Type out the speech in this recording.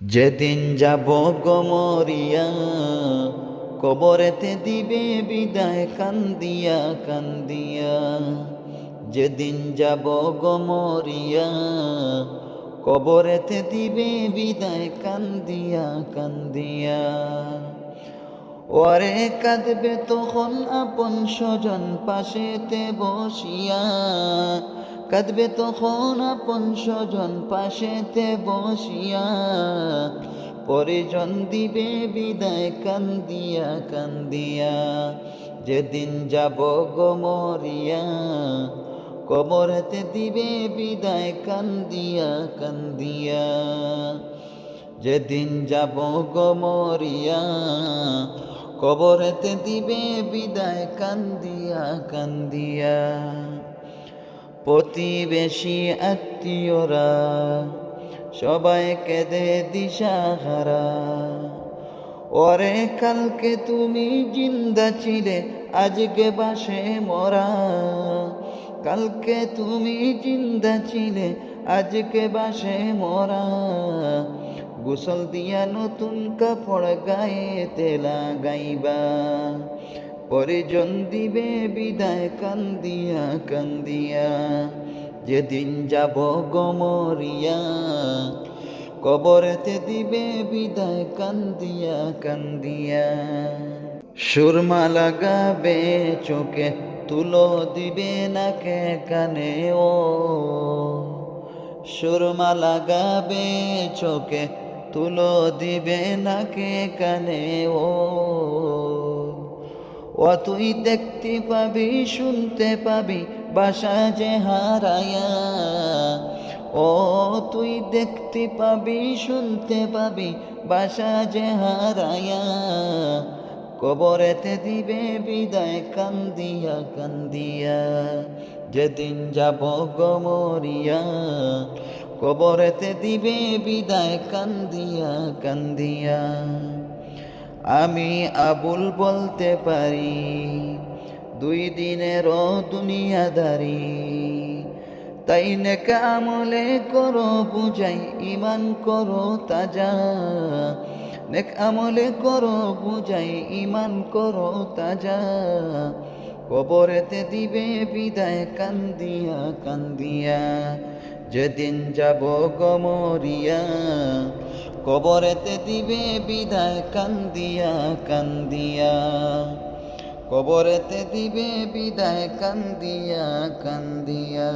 যেদিন যাব গমরিয়া কবরেতে দিবে বিদায় কান্দিয়া কান্দিয়া। যেদিন যাব গমরিয়া কবরেতে দিবে বিদায় কান্দিয়া কান্দিয়া। ওরে কাঁদবে তখন আপন স্বজন পাশেতে বসিয়া কাঁদবে তখন আপন স্বজন পাশেতে বসিয়া। পরিজন দিবে বিদায় কান্দিয়া কান্দিয়া। যেদিন যাব গমরিয়া কবরেতে দিবে বিদায় কান্দিয়া কান্দিয়া। যেদিন যাব গমরিয়া কবরেতে দিবে বিদায় কান্দিয়া কান্দিয়া। প্রতিবেশী আত্মীয়রা, সবাই কেঁদে দিশাহারা। ওরে কালকে তুমি জিন্দা ছিলে, আজকে বাসে মরা। কালকে তুমি জিন্দা ছিলে, আজকে বাসে মরা। গোসল দিয়া নতুন কাপড় গায়ে তেলা গাইবা। পরিজন দিবে, বিদায় কান্দিয়া কান্দিয়া। যেদিন যাব গমরিয়া কবরেতে দিবে, বিদায় কান্দিয়া কান্দিয়া। সুরমা লাগাবে, চোখে তুলো দিবে নাকে কানে, ও। সুরমা লাগাবে, চোখে তুলো দিবে নাকে কানে, ও। ও তুই দেখতে পাবি, শুনতে পাবি, বাসা যে হারায়া। ও তুই দেখতে পাবি, শুনতে পাবি, বাসা যে হারায়া। কবরেতে দিবে বিদায়, কান্দিয়া কান্দিয়া। যেদিন যাব গমরিয়া কবরেতে দিবে বিদায়, কান্দিয়া কান্দিয়া। আমি আবুল বলতে পারি, দুই দিনেরও দুনিয়াদারি। তাই নেক আমলে করো বুঝাই ইমান করো তাজা। নেক আমলে করো বুঝাই ইমান করো তাজা। কবরেতে দিবে বিদায় কান্দিয়া কান্দিয়া, যেদিন যাব গমরিয়া। কবরেতে দিবে বিদায় কান্দিয়া কান্দিয়া। কবরেতে দিবে বিদায় কান্দিয়া কান্দিয়া।